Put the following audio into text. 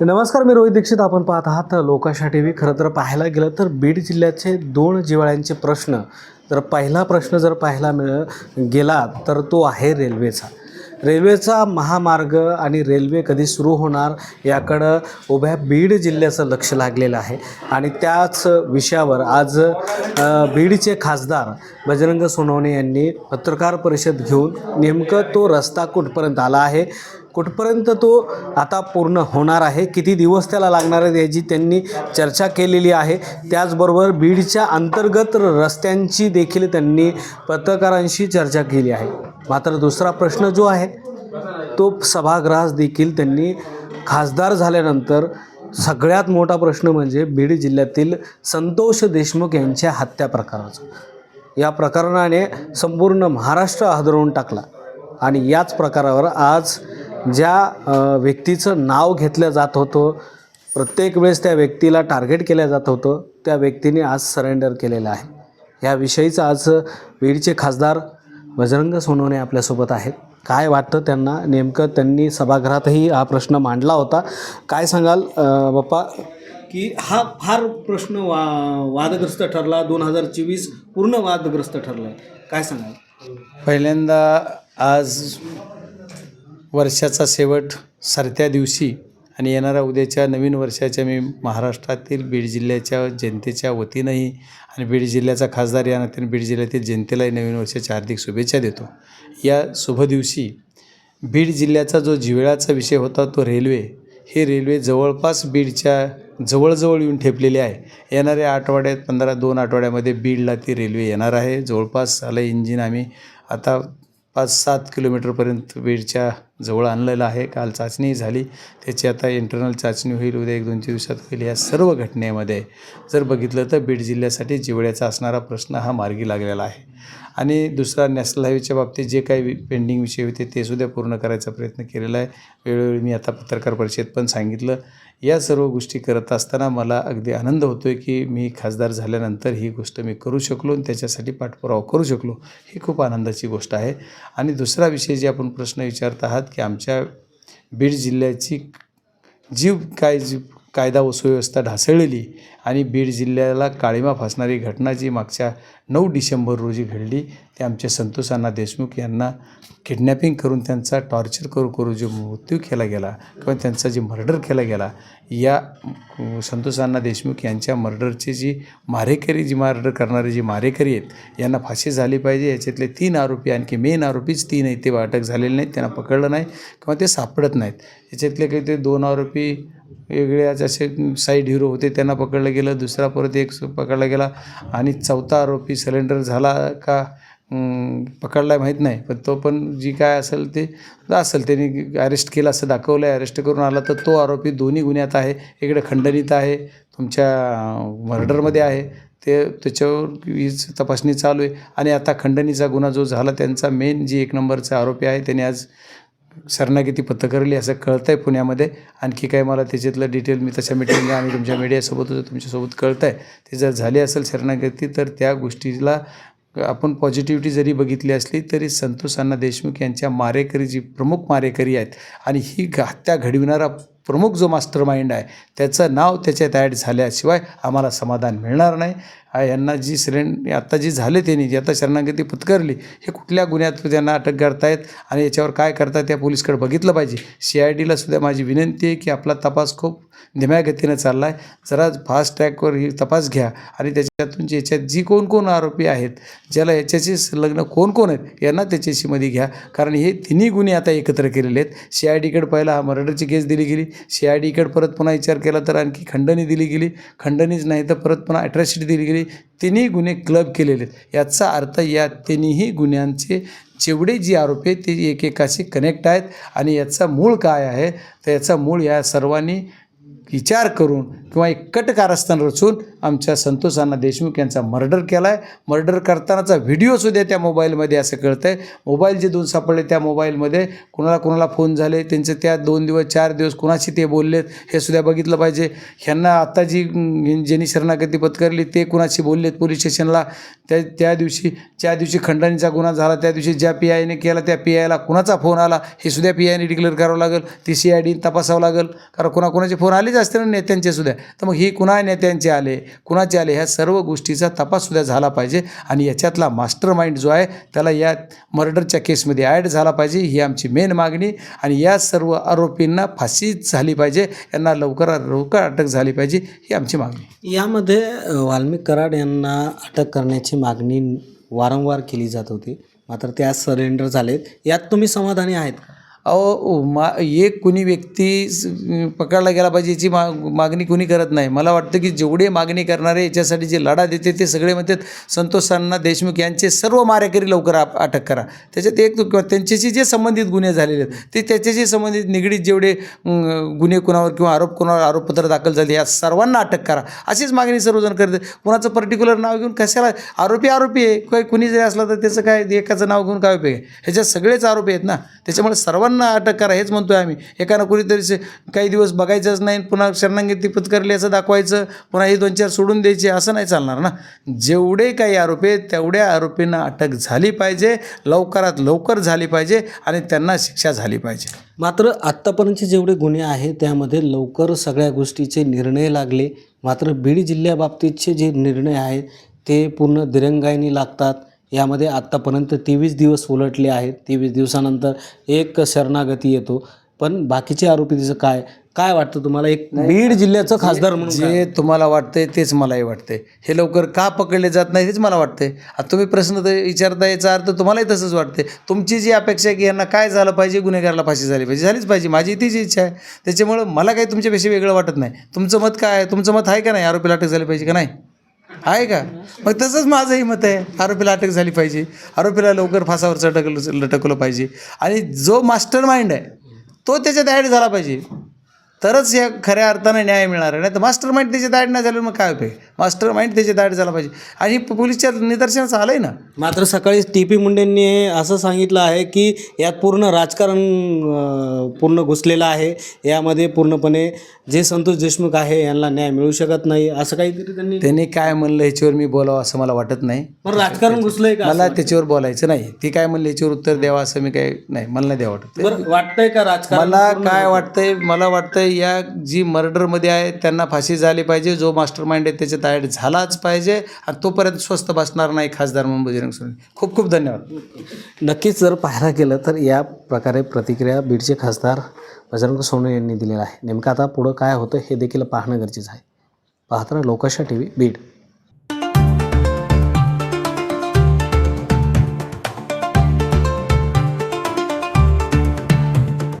नमस्कार मी रोहित दीक्षित. आपण पाहत आहात लोकाशा टी व्ही खरं तर पाहायला गेलं तर बीड जिल्ह्याचे दोन जिवाळ्यांचे प्रश्न तर पहिला प्रश्न जर पाहायला मिळ गेला तर तो आहे रेल्वेचा. रेल्वेचा महामार्ग आणि रेल्वे कधी सुरू होणार याकडं उभ्या बीड जिल्ह्याचं लक्ष लागलेलं आहे. आणि त्याच विषयावर आज बीडचे खासदार बजरंग सोनवणे यांनी पत्रकार परिषद घेऊन नेमकं तो रस्ता कुठपर्यंत आला आहे कुठपर्यंत तो आता पूर्ण होणार आहे किती दिवस त्याला लागणार आहेत याची त्यांनी चर्चा केलेली आहे. त्याचबरोबर बीडच्या अंतर्गत रस्त्यांची देखील त्यांनी पत्रकारांशी चर्चा केली आहे. मात्र दुसरा प्रश्न जो आहे तो सभागृहास देखील त्यांनी खासदार झाल्यानंतर सगळ्यात मोठा प्रश्न म्हणजे बीड जिल्ह्यातील संतोष देशमुख यांच्या हत्या प्रकाराचा. या प्रकरणाने संपूर्ण महाराष्ट्र हादरवून टाकला आणि याच प्रकारावर आज ज्या व्यक्तीचं नाव घेतलं जात होतं प्रत्येक वेळेस त्या व्यक्तीला टार्गेट केलं जात होतं त्या व्यक्तीने आज सरेंडर केलेलं आहे. याविषयीच आज बीडचे खासदार बजरंग सोनवणे आपल्यासोबत आहेत. काय वाटतं त्यांना? नेमकं त्यांनी सभागृहातही हा प्रश्न मांडला होता. काय सांगाल बाप्पा? की हा फार प्रश्न वा वादग्रस्त ठरला. दोन हजार चोवीस पूर्ण वादग्रस्त ठरला आहे काय सांगाल? पहिल्यांदा आज वर्षाचा शेवट सरत्या दिवशी आणि येणाऱ्या उद्याच्या नवीन वर्षाच्या मी महाराष्ट्रातील बीड जिल्ह्याच्या जनतेच्या वतीनंही आणि बीड जिल्ह्याचा खासदार या नात्याने बीड जिल्ह्यातील जनतेलाही नवीन वर्षाच्या हार्दिक शुभेच्छा देतो. या शुभ दिवशी बीड जिल्ह्याचा जो जिवळाचा विषय होता तो रेल्वे हे रेल्वे जवळपास बीडच्या जवळजवळ येऊन ठेपलेली आहे. येणाऱ्या आठवड्यात पंधरा दोन आठवड्यामध्ये बीडला ती रेल्वे येणार आहे. जवळपास झालं इंजिन आम्ही आता पाच सात किलोमीटरपर्यंत बीडच्या जवळ आणलेलं आहे. काल चाचणी झाली. त्याची आता इंटरनल चाचणी होईल. उद्या एक दोन तीन दिवसात होईल या सर्व घटनेमध्ये. जर बघितलं तर बीड जिल्ह्यासाठी जिवळ्याचा असणारा प्रश्न हा मार्गी लागलेला आहे. आणि दुसरा नॅशनल हायवेच्या बाबतीत जे काही पेंडिंग विषय होते ते सुद्धा पूर्ण करायचा प्रयत्न केलेला आहे. वेळोवेळी मी आता पत्रकार परिषद पण सांगितलं. या सर्व गोष्टी करत असताना मला अगदी आनंद होतो आहे की मी खासदार झाल्यानंतर ही गोष्ट मी करू शकलो आणि त्याच्यासाठी पाठपुरावा करू शकलो. ही खूप आनंदाची गोष्ट आहे. आणि दुसरा विषय जे आपण प्रश्न विचारत आहात की आमच्या बीड जिल्ह्याची जीव काय जी कायदा व सुव्यवस्था ढासळलेली आणि बीड जिल्ह्याला काळीमा फासणारी घटना जी मागच्या नऊ डिसेंबर रोजी घडली ते आमचे संतोषांना देशमुख यांना किडनॅपिंग करून त्यांचा टॉर्चर करू करू जो मृत्यू केला गेला किंवा त्यांचा जे मर्डर केला गेला या संतोषांना देशमुख यांच्या मर्डरची जी मारेकरी जी मर्डर करणारे जी मारेकरी आहेत यांना फाशी झाली पाहिजे. याच्यातले तीन आरोपी आणखी मेन आरोपीच तीन आहेत ते अटक झालेले नाहीत त्यांना पकडलं नाही किंवा ते सापडत नाहीत. याच्यातले काही ते दोन आरोपी वेगळे असे साईड हिरो होते त्यांना पकडलं गेलं दुसरा परत एक पकडला गेला आणि चौथा आरोपी सिलेंडर झाला का पकडला माहीत नाही पण तो पण जी काय असेल ते असेल त्यांनी अरेस्ट केलं असं दाखवलं आहे अरेस्ट करून आला तर तो आरोपी दोन्ही गुन्ह्यात आहे इकडे खंडणीत आहे तुमच्या मर्डरमध्ये आहे ते त्याच्यावर ही तपासणी चालू आहे आणि आता खंडणीचा गुन्हा जो झाला त्यांचा मेन जी एक नंबरचा आरोपी आहे त्याने आज शरणागती पत्करली असं कळतं आहे पुण्यामध्ये. आणखी काय मला त्याच्यातलं डिटेल मी तशा मिटिंगला आम्ही तुमच्या मीडियासोबत होतो तुमच्यासोबत कळतं आहे ते जर झाली असेल शरणागती तर त्या गोष्टीला आपण पॉझिटिव्हिटी जरी बघितली असली तरी संतोष अण्णा देशमुख यांच्या मारेकरी जी प्रमुख मारेकरी आहेत आणि ही हत्या घडविणारा प्रमुख जो मास्टर माइंड आहे त्याचं नाव त्याच्यात ॲड झाल्याशिवाय आम्हाला समाधान मिळणार नाही. यांना जी सिलेंड आत्ता जी झाले त्यांनी जी आता शरणागती पत्करली हे कुठल्या गुन्ह्यात त्यांना अटक करतायत आणि याच्यावर काय करतायत त्या पोलीसकडे बघितलं पाहिजे. सी आय डीला सुद्धा माझी विनंती आहे की आपला तपास खूप धीम्या गतीनं चालला आहे जरा फास्ट ट्रॅकवर ही तपास घ्या आणि त्याच्यातून जी याच्यात जी कोण कोण आरोपी आहेत ज्याला याच्याशी संलग्न कोण कोण आहेत यांना त्याच्याशी मध्ये घ्या. कारण हे तिन्ही गुन्हे आता एकत्र केलेले आहेत. सी आय डीकडे पहिला हा मर्डरची केस दिली गेली. सी आय डीकडे परत पुन्हा विचार केला तर आणखी खंडणी दिली गेली. खंडणीच नाही तर परत पुन्हा ॲट्रॉसिटी दिली गेली. तिन्ही गुन्हे क्लब केलेले आहेत. याचा अर्थ या तिन्ही गुन्ह्यांचे जेवढे जी आरोपी आहेत ते एकेकाशी कनेक्ट आहेत. आणि याचा मूळ काय आहे? तर याचा मूळ या सर्वांनी विचार करून किंवा एक कट कारस्थान रचून आमच्या संतोष अण्णा देशमुख यांचा मर्डर केला आहे मर्डर करतानाचा व्हिडिओसुद्धा त्या मोबाईलमध्ये असं कळतं आहे मोबाईल जे दोन सापडले त्या मोबाईलमध्ये कुणाला कुणाला फोन झाले त्यांचे त्या दोन दिवस चार दिवस कुणाशी ते बोललेत हे सुद्धा बघितलं पाहिजे. ह्यांना आता जी ज्यांनी शरणागती पत्करली ते कुणाशी बोललेत पोलीस स्टेशनला? त्या त्या दिवशी ज्या दिवशी खंडणीचा गुन्हा झाला त्या दिवशी ज्या पी आयने केला त्या पी आयला कुणाचा फोन आला हे सुद्धा पी आयने डिक्लेअर करावं लागेल. ती सी आय डी तपासावं लागेल. कारण कुणाकुणाचे फोन आलेच असते ना नेत्यांचे सुद्धा. तर मग ही कुणा नेत्यांचे आले? कुणाचे आले ह्या सर्व गोष्टीचा तपाससुद्धा झाला पाहिजे आणि याच्यातला मास्टर माइंड जो आहे त्याला या मर्डरच्या केसमध्ये ॲड झाला पाहिजे ही आमची मेन मागणी. आणि या सर्व आरोपींना फाशी झाली पाहिजे यांना लवकरात लवकर अटक झाली पाहिजे ही आमची मागणी. यामध्ये वाल्मिक कराड यांना अटक करण्याची मागणी वारंवार केली जात होती. मात्र त्या सरेंडर झालेत. यात तुम्ही समाधानी आहेत का? अहो मा एक कुणी व्यक्ती पकडला गेला पाहिजे याची मा मागणी कुणी करत नाही. मला वाटतं की जेवढे मागणी करणारे याच्यासाठी जे लढा देते ते सगळे म्हणतात संतोष अण्णा देशमुख यांचे सर्व मारेकरी लवकर आप अटक करा. त्याच्यात एक किंवा त्यांच्याशी जे संबंधित गुन्हे झालेले आहेत ते त्याच्याशी संबंधित निगडीत जेवढे गुन्हे कुणावर किंवा आरोप कुणावर आरोपपत्र दाखल झाले या सर्वांना अटक करा. अशीच मागणी सर्वजण करते. कुणाचं पर्टिक्युलर नाव घेऊन कशाला आरोपी आरोपी आहे. काही कुणी जरी असला तर त्याचं काय एकाचं नाव घेऊन काय उपयोग आहे? ह्याच्यात सगळेच आरोपी आहेत ना? त्याच्यामुळे सर्वांना अटक करा हेच म्हणतोय आम्ही. एकानं कुणीतरी से- काही दिवस बघायचंच नाही पुन्हा शरणांगती पत्करली असं दाखवायचं पुन्हा हे दोन चार सोडून द्यायचे असं नाही चालणार ना. जेवढे काही आरोपी आहेत तेवढ्या आरोपींना अटक झाली पाहिजे लवकरात लवकर झाली पाहिजे आणि त्यांना शिक्षा झाली पाहिजे. मात्र आत्तापर्यंतचे जेवढे गुन्हे आहेत त्यामध्ये लवकर सगळ्या गोष्टीचे निर्णय लागले. मात्र बीड जिल्ह्याबाबतीतचे जे निर्णय आहेत ते पूर्ण दिरंगाईने लागतात. यामध्ये आत्तापर्यंत तेवीस दिवस उलटले आहेत. तेवीस दिवसानंतर एक शरणागती येतो. पण बाकीचे आरोपी तिचं काय? काय वाटतं तुम्हाला? एक बीड जिल्ह्याचं खासदार म्हणून? जे तुम्हाला वाटतंय तेच मलाही वाटतंय. हे लवकर का पकडले जात नाही हेच मला वाटतंय. आता तुम्ही प्रश्न तर विचारता याचा अर्थ तुम्हालाही तसंच वाटते तुमची जी अपेक्षा आहे की यांना काय झालं पाहिजे गुन्हेगाराला फाशी झाली पाहिजे झालीच पाहिजे. माझी तीच इच्छा आहे. त्याच्यामुळं मला काही तुमच्यापेक्षा वेगळं वाटत नाही. तुमचं मत काय आहे? तुमचं मत आहे का नाही? आरोपीला अटक झाली पाहिजे का नाही? आहे का? मग तसंच माझंही मत आहे. आरोपीला अटक झाली पाहिजे. आरोपीला लवकर फासावर चटकलं लटकलं पाहिजे. आणि जो मास्टर माइंड आहे तो त्याच्यात ॲड झाला पाहिजे. तरच या खऱ्या अर्थाने न्याय मिळणार आहे. नाही तर मास्टर माइंड त्याच्यात ॲड नाही झालं मग काय उपयोग मास्टर माइंड त्याच्यात ॲड झाला पाहिजे. आणि पोलीसच्या निदर्शनास आलं आहे ना? मात्र सकाळी टी पी मुंडेंनी असं सांगितलं आहे की यात पूर्ण राजकारण पूर्ण घुसलेलं आहे. यामध्ये पूर्णपणे जे संतोष देशमुख आहे यांना न्याय मिळू शकत नाही. असं काहीतरी त्यांनी त्यांनी काय म्हणलं ह्याच्यावर मी बोलावं असं मला वाटत नाही. पण राजकारण घुसलंय का मला त्याच्यावर बोलायचं नाही. ती काय म्हणलं याच्यावर उत्तर द्यावं असं मी काय नाही मला नाही द्यावं वाटत. वाटतंय का राजकारण मला काय वाटतंय मला वाटतंय या जी मर्डरमध्ये आहे त्यांना फाशी झाली पाहिजे. जो मास्टर माइंड आहे त्याच्यात ॲड झालाच पाहिजे. आणि तोपर्यंत स्वस्त बसणार नाही खासदार म्हणून बजरंग सोनी खूप खूप धन्यवाद. नक्कीच जर पाहायला गेलं तर या प्रकारे प्रतिक्रिया बीडचे खासदार बजरंग सोनी यांनी दिलेला आहे. नेमकं आता पुढं काय होतं हे देखील पाहणं गरजेचं आहे. पाहताना लोकशा टी व्ही बीड.